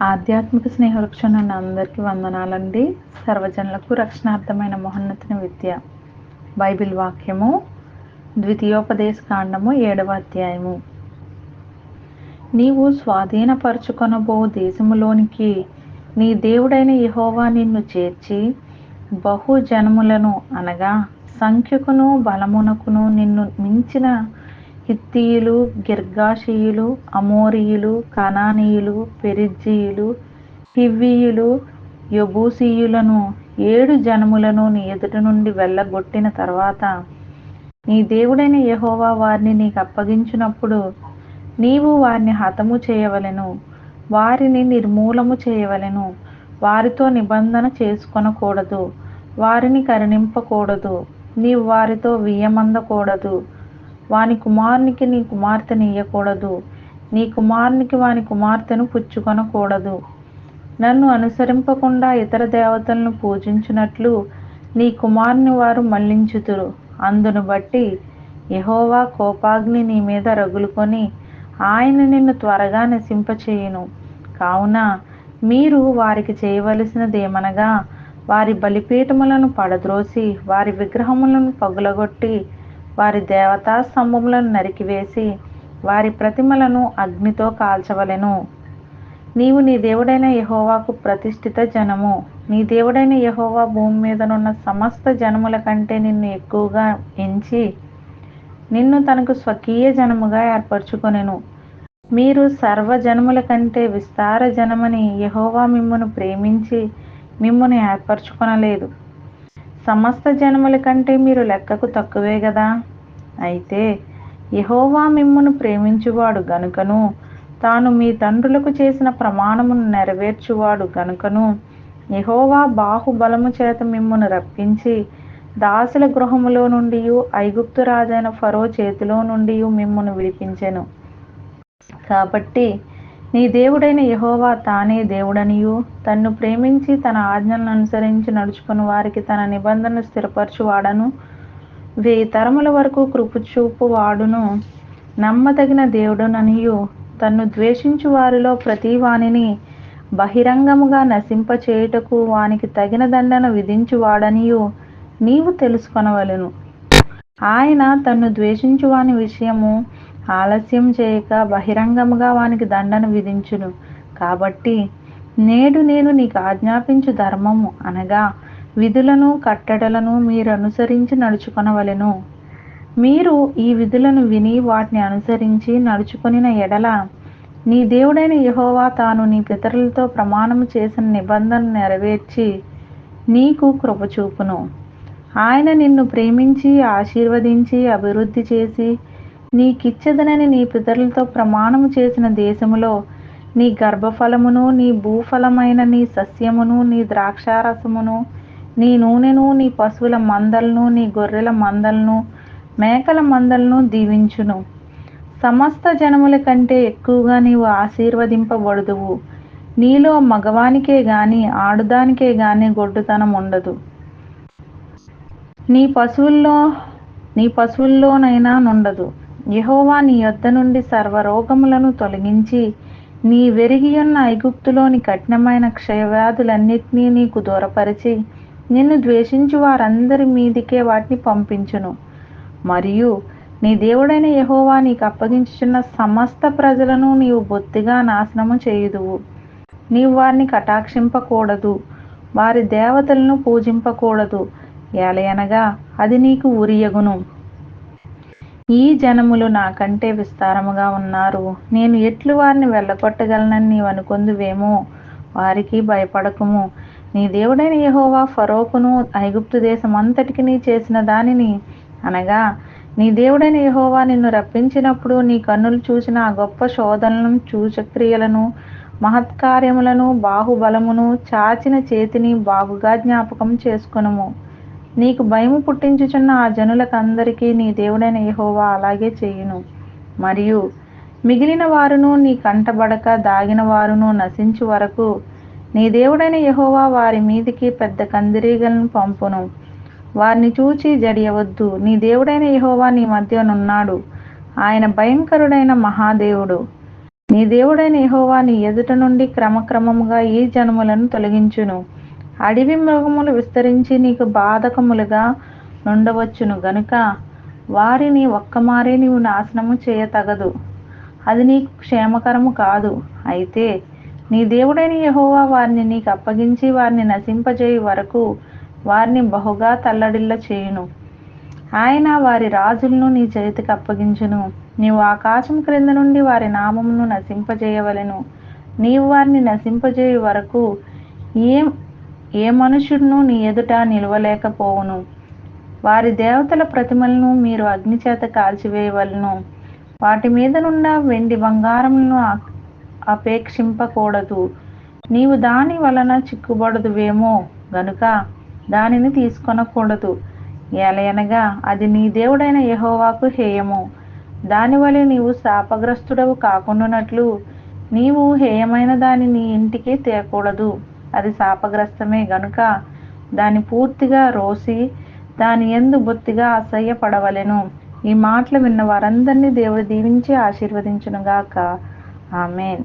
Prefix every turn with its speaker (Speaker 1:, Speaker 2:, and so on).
Speaker 1: ఆధ్యాత్మిక స్నేహవృక్షం నుండి అందరికీ వందనాలండి. సర్వజనులకు రక్షణార్థమైన మహోన్నతిని విద్య. బైబిల్ వాక్యము ద్వితీయోపదేశ కాండము ఏడవ అధ్యాయము. నీవు స్వాధీనపరచుకొనబో దేశములోనికి నీ దేవుడైన యహోవా నిన్ను చేర్చి బహు జనములను అనగా సంఖ్యకును బలమునకును నిన్ను మించిన హిత్తీయులు గిర్గాషీయులు అమోరీయులు కనానీయులు పెరిజ్జీయులు హివ్వీయులు యబూసీయులను ఏడు జనములను నీ ఎదుట నుండి వెళ్ళగొట్టిన తర్వాత నీ దేవుడైన యహోవా వారిని నీకు అప్పగించినప్పుడు నీవు వారిని హతము చేయవలెను వారిని నిర్మూలము చేయవలెను వారితో నిబంధన చేసుకొనకూడదు వారిని కరుణింపకూడదు నీవు వారితో వియ్యమందకూడదు వాని కుమారునికి నీ కుమార్తెను ఇయ్యకూడదు. నీ కుమారునికి వాని కుమార్తెను పుచ్చుకొనకూడదు. నన్ను అనుసరింపకుండా ఇతర దేవతలను పూజించినట్లు నీ కుమారుని వారు మళ్ళించుతురు అందును బట్టి యహోవా కోపాగ్ని నీ మీద రగులుకొని ఆయన నిన్ను త్వరగా నశింపచేయును. కావున మీరు వారికి చేయవలసినదేమనగా వారి బలిపీఠములను పడద్రోసి వారి విగ్రహములను పగులగొట్టి వారి దేవతా స్తంభములను నరికివేసి వారి ప్రతిమలను అగ్నితో కాల్చవలెను. నీవు నీ దేవుడైన యహోవాకు ప్రతిష్ఠిత జనము. నీ దేవుడైన యహోవా భూమి మీదనున్న సమస్త జనముల కంటే నిన్ను ఎక్కువగా ఎంచి నిన్ను తనకు స్వకీయ జనముగా ఏర్పరచుకొనెను. మీరు సర్వజనముల కంటే విస్తార జనమని యహోవా మిమ్మును ప్రేమించి మిమ్మును ఏర్పరచుకొనలేదు. సమస్త జనముల కంటే మీరు లెక్కకు తక్కువే కదా అయితే యహోవా మిమ్మును ప్రేమించువాడు గనుకను తాను మీ తండ్రులకు చేసిన ప్రమాణమును నెరవేర్చువాడు గనుకను యహోవా బాహుబలము చేత మిమ్మును రప్పించి దాసుల గృహములో నుండి ఐగుప్తు రాజైన ఫరో చేతిలో నుండి మిమ్మును విడిపించెను. కాబట్టి నీ దేవుడైన యహోవా తానే దేవుడనియు. తన్ను ప్రేమించి తన ఆజ్ఞలను అనుసరించి నడుచుకుని వారికి తన నిబంధనలు స్థిరపరచువాడను. వెయ్యి తరముల వరకు కృపచూపు వాడును నమ్మదగిన దేవుడుననియు. తన్ను ద్వేషించు వారిలో ప్రతి వానిని బహిరంగముగా నశింపచేయుటకు వానికి తగిన దండన విధించువాడనియు. నీవు తెలుసుకొనవలెను. ఆయన తన్ను ద్వేషించువాని విషయము ఆలస్యం చేయక బహిరంగముగా వానికి దండన విధించును. కాబట్టి నేడు నేను నీకు ఆజ్ఞాపించు ధర్మము అనగా విధులను కట్టడలను మీరు అనుసరించి నడుచుకొనవలెను. మీరు ఈ విధులను విని వాటిని అనుసరించి నడుచుకొనిన ఎడల నీ దేవుడైన యహోవా తాను నీ పితరులతో ప్రమాణము చేసిన నిబంధన నెరవేర్చి నీకు కృపచూపును ఆయన నిన్ను ప్రేమించి ఆశీర్వదించి అభివృద్ధి చేసి నీకిచ్చదనని నీ పితరులతో ప్రమాణము చేసిన దేశములో నీ గర్భఫలమును నీ భూఫలమైన నీ సస్యమును నీ ద్రాక్షారసమును నీ నూనెను నీ పశువుల మందలను నీ గొర్రెల మందలను మేకల మందలను దీవించును. సమస్త జనముల కంటే ఎక్కువగా నీవు ఆశీర్వదింపబడుదువు. నీలో మగవానికే గాని ఆడుదానికే గాని గొడ్డుతనం ఉండదు. నీ పశువుల్లో నీ పశువుల్లోనైనా నుండదు. యహోవా నీ యొద్ద నుండి సర్వరోగములను తొలగించి నీ వెరిగియున్న ఐగుప్తులోని కఠినమైన క్షయవ్యాధులన్నిటినీ నీకు దూరపరిచి నిన్ను ద్వేషించు వారందరి మీదికే వాటిని పంపించును. మరియు నీ దేవుడైన యహోవా నీకు అప్పగించుచున్న సమస్త ప్రజలను నీవు బొత్తిగా నాశనము చేయుదువు. నీవు వారిని కటాక్షింపకూడదు. వారి దేవతలను పూజింపకూడదు. ఏలయనగా అది నీకు ఉరియగును. ఈ జనములు నాకంటే విస్తారముగా ఉన్నారు. నేను ఎట్లు వారిని వెళ్ళగొట్టగలనని నీవు అనుకుందువేమో? వారికి భయపడకుము. నీ దేవుడైన యహోవా ఫరోకును ఐగుప్తు దేశం అంతటికి నీ చేసిన దానిని అనగా నీ దేవుడైన యహోవా నిన్ను రప్పించినప్పుడు నీ కన్నులు చూసిన ఆ గొప్ప శోధనలను చూచక్రియలను మహత్కార్యములను బాహుబలమును చాచిన చేతిని బాగుగా జ్ఞాపకం చేసుకునుము. నీకు భయము పుట్టించుచున్న ఆ జనులకందరికీ నీ దేవుడైన యహోవా అలాగే చేయును. మరియు మిగిలిన వారును నీ కంటబడక దాగిన వారును నశించు వరకు నీ దేవుడైన యహోవా వారి మీదికి పెద్ద కందిరీగలను పంపును. వారిని చూచి జడియవద్దు. నీ దేవుడైన యహోవా నీ మధ్యనున్నాడు ఆయన భయంకరుడైన మహాదేవుడు. నీ దేవుడైన యహోవా నీ ఎదుట నుండి క్రమక్రమముగా ఈ జనములను తొలగించును. అడవి మృగములు విస్తరించి నీకు బాధకములుగా నుండవచ్చును గనుక వారిని ఒక్కమారే నీవు నాశనము చేయతగదు. అది నీకు క్షేమకరము కాదు. అయితే నీ దేవుడైన యహోవా వారిని నీకు అప్పగించి వారిని నశింపజేయు వరకు వారిని బహుగా తల్లడిల్ల చేయును. ఆయన వారి రాజులను నీ చేతికి అప్పగించును. నీవు ఆకాశం క్రింద నుండి వారి నామమును నశింపజేయవలెను. నీవు వారిని నశింపజేయు వరకు ఏం ఏ మనుషుడును నీ ఎదుట నిలవలేకపోవును. వారి దేవతల ప్రతిమలను మీరు అగ్నిచేత కాల్చివేయవలను. వాటి మీదనున్న వెండి బంగారములను అపేక్షింపకూడదు. నీవు దాని వలన చిక్కుబడదువేమో గనుక దానిని తీసుకొనకూడదు. ఏలయనగా అది నీ దేవుడైన యహోవాకు హేయము. దానివలె నీవు శాపగ్రస్తుడవు కాకుండానట్లు నీవు హేయమైన దాని నీ ఇంటికి తేకూడదు. అది శాపగ్రస్తమే గనుక దాని పూర్తిగా రోసి దాని ఎందు బొత్తిగా అసహ్యపడవలెను. ఈ మాటలు విన్న వారందరినీ దేవుడు దీవించి ఆశీర్వదించునుగాక. ఆమెన్.